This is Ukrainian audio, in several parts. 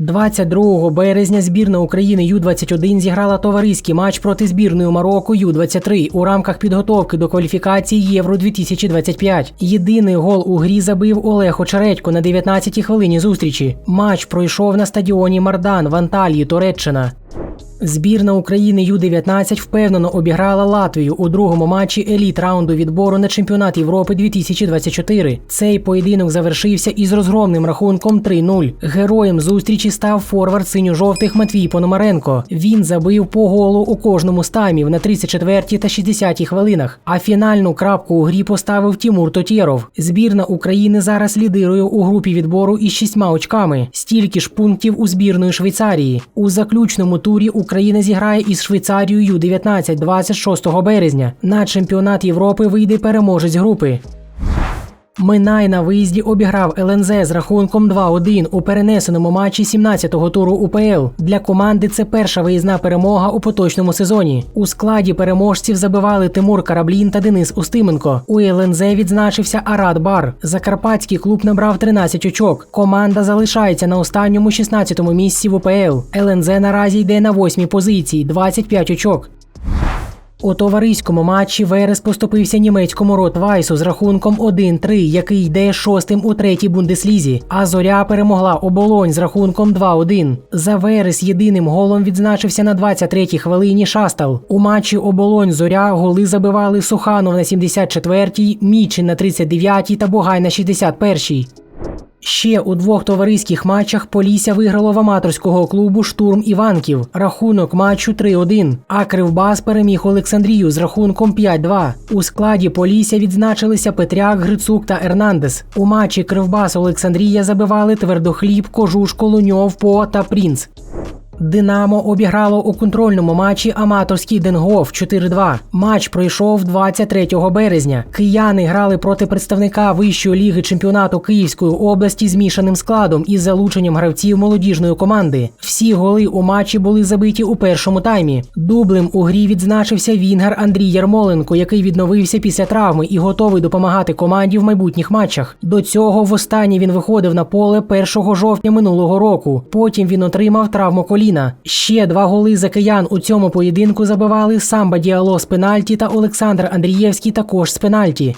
22 березня збірна України Ю-21 зіграла товариський матч проти збірної Марокко Ю-23 у рамках підготовки до кваліфікації Євро 2025. Єдиний гол у грі забив Олег Очередько на 19-й хвилині зустрічі. Матч пройшов на стадіоні Мардан в Анталії, Туреччина. Збірна України Ю-19 впевнено обіграла Латвію у другому матчі еліт раунду відбору на чемпіонат Європи 2024. Цей поєдинок завершився із розгромним рахунком 3-0. Героєм зустрічі став форвард синьо-жовтих Матвій Пономаренко. Він забив по голу у кожному з таймів на 34 та 60 хвилинах. А фінальну крапку у грі поставив Тімур Тотєров. Збірна України зараз лідирує у групі відбору із шістьма очками. Стільки ж пунктів у збірної Швейцарії. У заключному турі Україна зіграє із Швейцарією Ю-19 26 березня. На чемпіонат Європи вийде переможець групи. Минай на виїзді обіграв ЛНЗ з рахунком 2-1 у перенесеному матчі 17-го туру УПЛ. Для команди це перша виїзна перемога у поточному сезоні. У складі переможців забивали Тимур Караблін та Денис Устименко. У ЛНЗ відзначився Арат Бар. Закарпатський клуб набрав 13 очок. Команда залишається на останньому 16-му місці в УПЛ. ЛНЗ наразі йде на 8-й позиції 25 очок. У товариському матчі Верес поступився німецькому Ротвайсу з рахунком 1-3, який йде шостим у третій бундеслізі. А зоря перемогла оболонь з рахунком 2-1. За Верес єдиним голом відзначився на 23-й хвилині Шастал. У матчі оболонь зоря голи забивали Суханов на 74-й, Мічин на 39-й та Бугай на 61-й. Ще у двох товариських матчах Полісся виграло в аматорського клубу Штурм Іванків. Рахунок матчу 3-1. А Кривбас переміг Олександрію з рахунком 5-2. У складі Полісся відзначилися Петряк, Грицук та Ернандес. У матчі Кривбас Олександрія забивали Твердохліб, Кожуш, Колуньов, По та Прінц. Динамо обіграло у контрольному матчі аматорський Денгоф 4-2. Матч пройшов 23 березня. Кияни грали проти представника вищої ліги чемпіонату Київської області змішаним складом із залученням гравців молодіжної команди. Всі голи у матчі були забиті у першому таймі. Дублем у грі відзначився Вінгер Андрій Ярмоленко, який відновився після травми і готовий допомагати команді в майбутніх матчах. До цього востаннє він виходив на поле 1 жовтня минулого року. Потім він отримав травму коліна. Ще два голи за киян у цьому поєдинку забивали Самба Діало з пенальті та Олександр Андрієвський також з пенальті.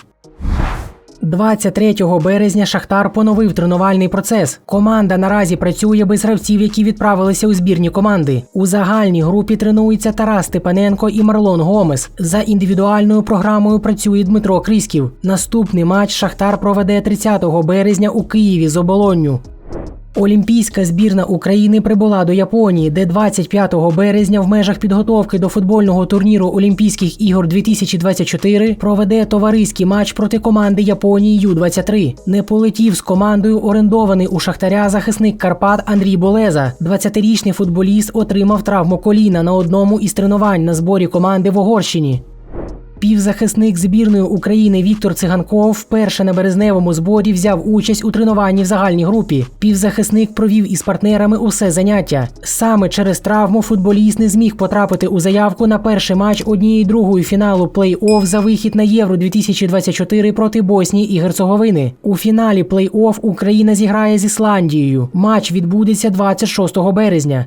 23 березня Шахтар поновив тренувальний процес. Команда наразі працює без гравців, які відправилися у збірні команди. У загальній групі тренуються Тарас Степаненко і Марлон Гомес. За індивідуальною програмою працює Дмитро Крісків. Наступний матч Шахтар проведе 30 березня у Києві з оболонню. Олімпійська збірна України прибула до Японії, де 25 березня в межах підготовки до футбольного турніру Олімпійських ігор 2024 проведе товариський матч проти команди Японії Ю-23. Не полетів з командою орендований у Шахтаря захисник Карпат Андрій Болеза. 20-річний футболіст отримав травму коліна на одному із тренувань на зборі команди в Угорщині. Півзахисник збірної України Віктор Циганков вперше на березневому зборі взяв участь у тренуванні в загальній групі. Півзахисник провів із партнерами усе заняття. Саме через травму футболіст не зміг потрапити у заявку на перший матч однієї другої фіналу плей-офф за вихід на Євро 2024 проти Боснії і Герцеговини. У фіналі плей-офф Україна зіграє з Ісландією. Матч відбудеться 26 березня.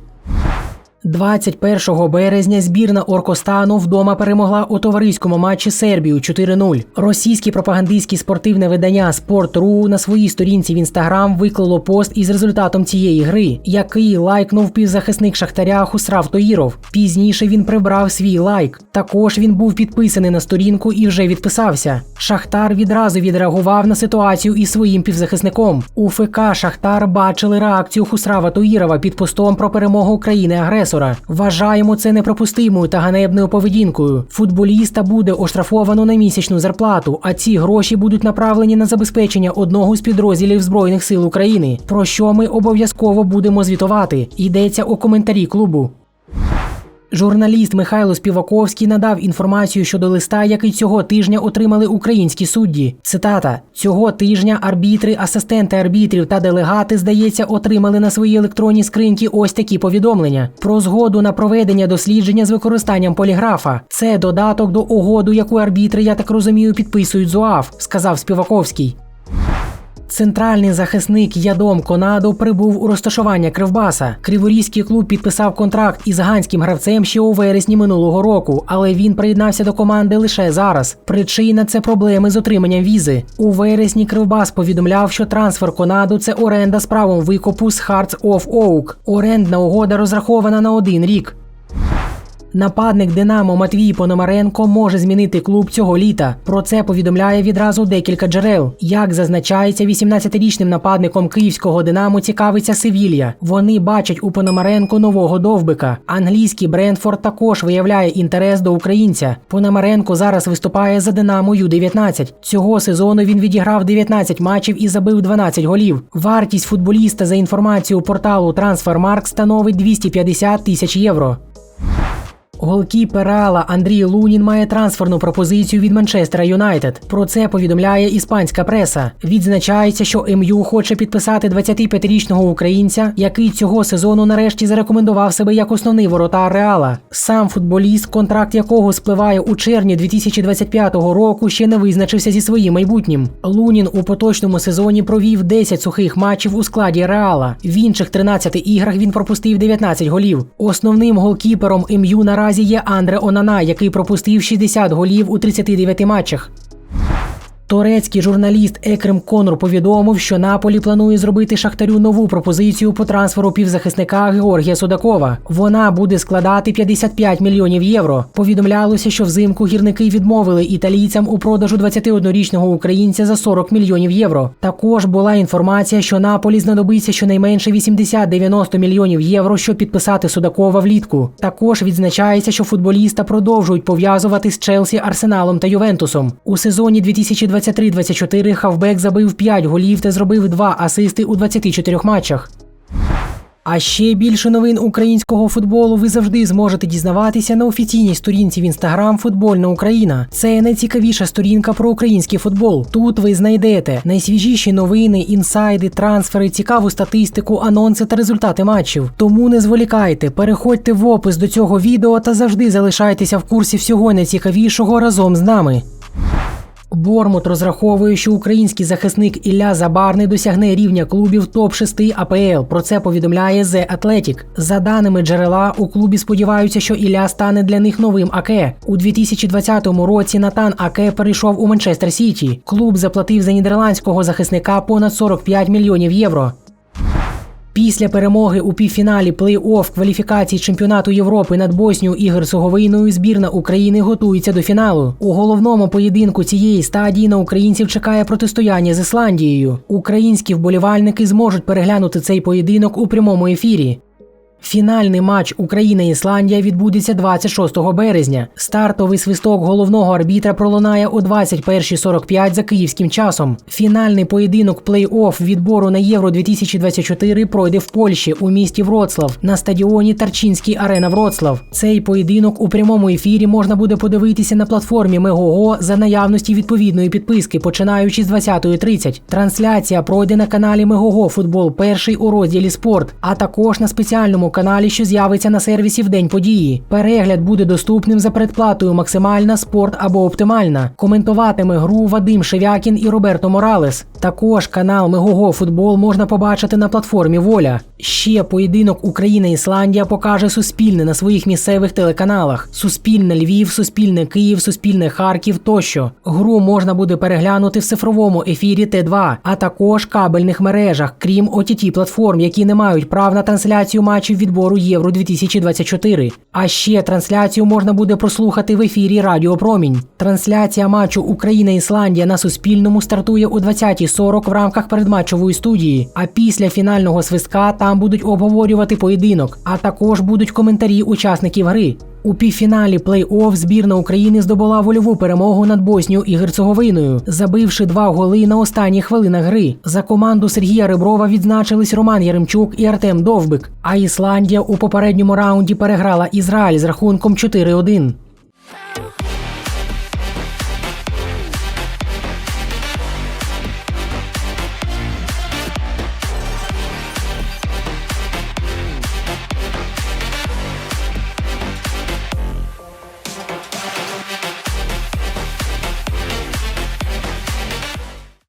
21 березня збірна Оркостану вдома перемогла у товариському матчі Сербію 4-0. Російське пропагандистське спортивне видання Спорт.ру на своїй сторінці в інстаграм виклало пост із результатом цієї гри, який лайкнув півзахисник Шахтаря Хусрав Тоїров. Пізніше він прибрав свій лайк. Також він був підписаний на сторінку і вже відписався. Шахтар відразу відреагував на ситуацію із своїм півзахисником. У ФК Шахтар бачили реакцію Хусрава Тоїрова під постом про перемогу країни агресора. Вважаємо це непропустимою та ганебною поведінкою. Футболіста буде оштрафовано на місячну зарплату, а ці гроші будуть направлені на забезпечення одного з підрозділів Збройних сил України, про що ми обов'язково будемо звітувати. Йдеться у коментарі клубу. Журналіст Михайло Співаковський надав інформацію щодо листа, який цього тижня отримали українські судді. Цитата: цього тижня арбітри, асистенти арбітрів та делегати, здається, отримали на свої електронні скриньки ось такі повідомлення про згоду на проведення дослідження з використанням поліграфа. Це додаток до угоду, яку арбітри, я так розумію, підписують з УАФ, сказав Співаковський. Центральний захисник Ядом Конадо прибув у розташування Кривбаса. Криворізький клуб підписав контракт із ганським гравцем ще у вересні минулого року, але він приєднався до команди лише зараз. Причина це проблеми з отриманням візи. У вересні Кривбас повідомляв, що трансфер Конадо це оренда з правом викопу з Hearts of Oak. Орендна угода розрахована на один рік. Нападник Динамо Матвій Пономаренко може змінити клуб цього літа. Про це повідомляє відразу декілька джерел. Як зазначається, 18-річним нападником київського Динамо цікавиться Севілья. Вони бачать у Пономаренко нового довбика. Англійський Брентфорд також виявляє інтерес до українця. Пономаренко зараз виступає за Динамо Ю-19. Цього сезону він відіграв 19 матчів і забив 12 голів. Вартість футболіста за інформацією порталу Transfermarkt становить 250 тисяч євро. Голкіпер Реала Андрій Лунін має трансферну пропозицію від Манчестера Юнайтед. Про це повідомляє іспанська преса. Відзначається, що МЮ хоче підписати 25-річного українця, який цього сезону нарешті зарекомендував себе як основний воротар Реала. Сам футболіст, контракт якого спливає у червні 2025 року, ще не визначився зі своїм майбутнім. Лунін у поточному сезоні провів 10 сухих матчів у складі Реала. В інших 13 іграх він пропустив 19 голів. Основним голкіпером МЮ наразі наразі є Андре Онана, який пропустив 60 голів у 39 матчах. Турецький журналіст Екрем Конор повідомив, що Наполі планує зробити Шахтарю нову пропозицію по трансферу півзахисника Георгія Судакова. Вона буде складати 55 мільйонів євро. Повідомлялося, що взимку гірники відмовили італійцям у продажу 21-річного українця за 40 мільйонів євро. Також була інформація, що Наполі знадобиться щонайменше 80-90 мільйонів євро, щоб підписати Судакова влітку. Також відзначається, що футболіста продовжують пов'язувати з Челсі, Арсеналом та Ювентусом у сезоні 2020 23-24 хавбек забив 5 голів та зробив 2 асисти у 24 матчах. А ще більше новин українського футболу ви завжди зможете дізнаватися на офіційній сторінці в інстаграм Футбольна Україна. Це найцікавіша сторінка про український футбол. Тут ви знайдете найсвіжіші новини, інсайди, трансфери, цікаву статистику, анонси та результати матчів. Тому не зволікайте, переходьте в опис до цього відео та завжди залишайтеся в курсі всього найцікавішого разом з нами. Бормут розраховує, що український захисник Ілля Забарний досягне рівня клубів топ-6 АПЛ. Про це повідомляє The Athletic. За даними джерела, у клубі сподіваються, що Ілля стане для них новим АКЕ. У 2020 році Натан Аке перейшов у Манчестер Сіті. Клуб заплатив за нідерландського захисника понад 45 мільйонів євро. Після перемоги у півфіналі плей-офф кваліфікації чемпіонату Європи над Боснію і Герцеговиною збірна України готується до фіналу. У головному поєдинку цієї стадії на українців чекає протистояння з Ісландією. Українські вболівальники зможуть переглянути цей поєдинок у прямому ефірі. Фінальний матч Україна-Ісландія відбудеться 26 березня. Стартовий свисток головного арбітра пролунає о 21.45 за київським часом. Фінальний поєдинок плей-офф відбору на Євро 2024 пройде в Польщі у місті Вроцлав на стадіоні Тарчинський Арена Вроцлав. Цей поєдинок у прямому ефірі можна буде подивитися на платформі Мегого за наявності відповідної підписки, починаючи з 20.30. Трансляція пройде на каналі Мегого Футбол перший у розділі Спорт, а також на спеціальному каналі, що з'явиться на сервісі в день події. Перегляд буде доступним за предплатою максимальна, спорт або оптимальна. Коментуватиме гру Вадим Шевякін і Роберто Моралес. Також канал Мегого Футбол можна побачити на платформі Воля. Ще поєдинок Україна-Ісландія покаже Суспільне на своїх місцевих телеканалах: Суспільне Львів, Суспільне Київ, Суспільне Харків тощо. Гру можна буде переглянути в цифровому ефірі Т2, а також кабельних мережах, крім ott платформ, які не мають прав на трансляцію матчів відбору Євро 2024. А ще трансляцію можна буде прослухати в ефірі Радіо Промінь. Трансляція матчу Україна-Ісландія на Суспільному стартує о 20.40 в рамках передматчової студії. А після фінального свистка там будуть обговорювати поєдинок, а також будуть коментарі учасників гри. У півфіналі плей-офф збірна України здобула вольову перемогу над Боснією і Герцеговиною, забивши два голи на останніх хвилинах гри. За команду Сергія Реброва відзначились Роман Яремчук і Артем Довбик. А Ісландія у попередньому раунді переграла Ізраїль з рахунком 4-1.